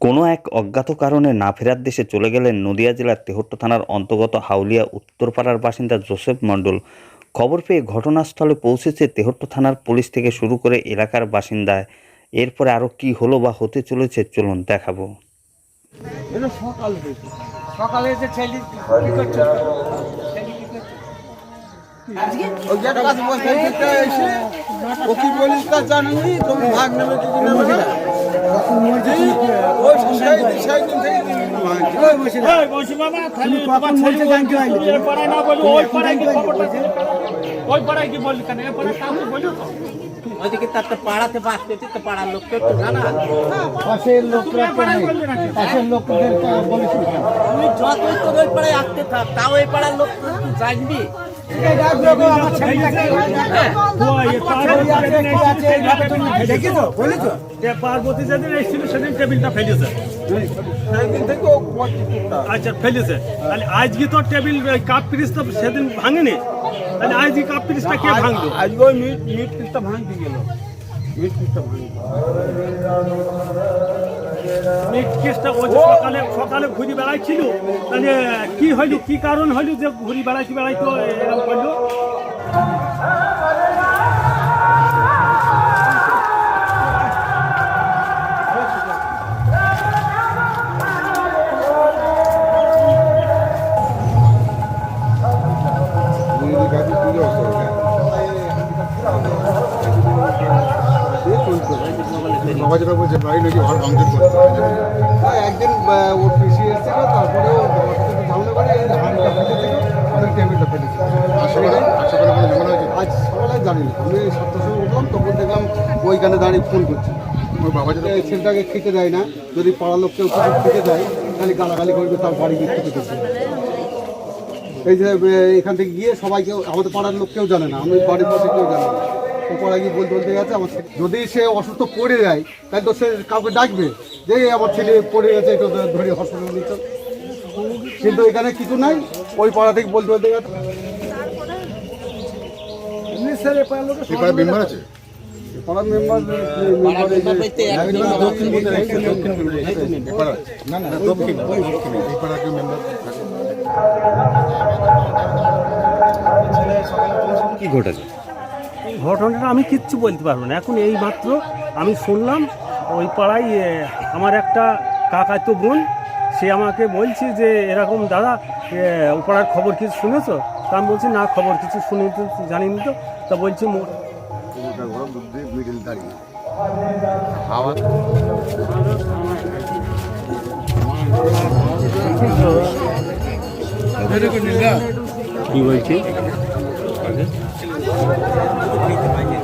কোনো এক অজ্ঞাত কারণে না ফেরার দেশে চলে গেলেন নদিয়া জেলার তেহট্ট থানার অন্তর্গত হাউলিয়া উত্তরপাড়ার বাসিন্দা জোসেফ মণ্ডল। খবর পেয়ে ঘটনাস্থলে পৌঁছেছে তেহট্ট থানার পুলিশ থেকে শুরু করে এলাকার বাসিন্দায় এরপরে আরও কি হলো বা হতে চলেছে চলুন দেখাবো। সকাল তার তো পাড়াতে বাস পেয়েছে তো পাড়ার লোককে একটু জানা পাশের লোকরা? পাশের লোকদের তাও ওই পাড়ার লোক জানবি পার্বতী ফেলেছো। আচ্ছা ফেলেছে তাহলে আজকে তো টেবিল কাপ পিরিস তো সেদিন ভাঙেনি তাহলে আজকে কাপ পিরিসটা কে ভাঙলো আজকে ওই মিট মিট পিসটা ভাঙতে গেল মিট পিসটা ভাঙতে মিট কেসটা ওই যে সকালে সকালে ঘুরি বেড়াইছিল। তাহলে কি হইল, কি কারণ হইল যে ঘুরি বেড়াইতে বেড়াইতো এরকম করল বাড়ি একদিন ওর পিসি করে আজ আমি ওইখানে দাঁড়িয়ে ফোন করছে ওই বাবাজিরা এই ছেলেটাকে খেতে দেয় না যদি পাড়ার লোক কেউ কিছু খেতে দেয় তাহলে গালাগালি করবে তার বাড়ি গিয়ে খেতে এই যে, এখান থেকে গিয়ে সবাইকে, আমাদের পাড়ার লোক কেউ জানে না, আমি বাড়ির পাশে কেউ জানে না। গিয়ে বলতে বলতে গেছে আমার যদি সে অসুস্থ পড়ে যায় তাহলে তো সে কাউকে ডাকবে। যে আমার ছেলে পড়ে গেছে এটা ধরে হসপিটালে নিত কিন্তু এখানে কিছু নাই ওই পাড়া থেকে বলতে বলতে গেছে। এই মেম্বার আছে? পাড়ার মেম্বার মেম্বার এই যে দক্ষিণ না না মেম্বার কি ঘটেছে? ঘটনাটা আমি কিচ্ছু বলতে পারব না। এখন এই মাত্র আমি শুনলাম, ওই পাড়ায় আমার একটা কাকাতো বোন, সে আমাকে বলছে যে, এরকম দাদা ও পাড়ার খবর কিছু শুনেছো? তা আমি বলছি, না, খবর কিছু শুনি তো, জানিনি তো। তা বলছি কি বলছি? Bonito,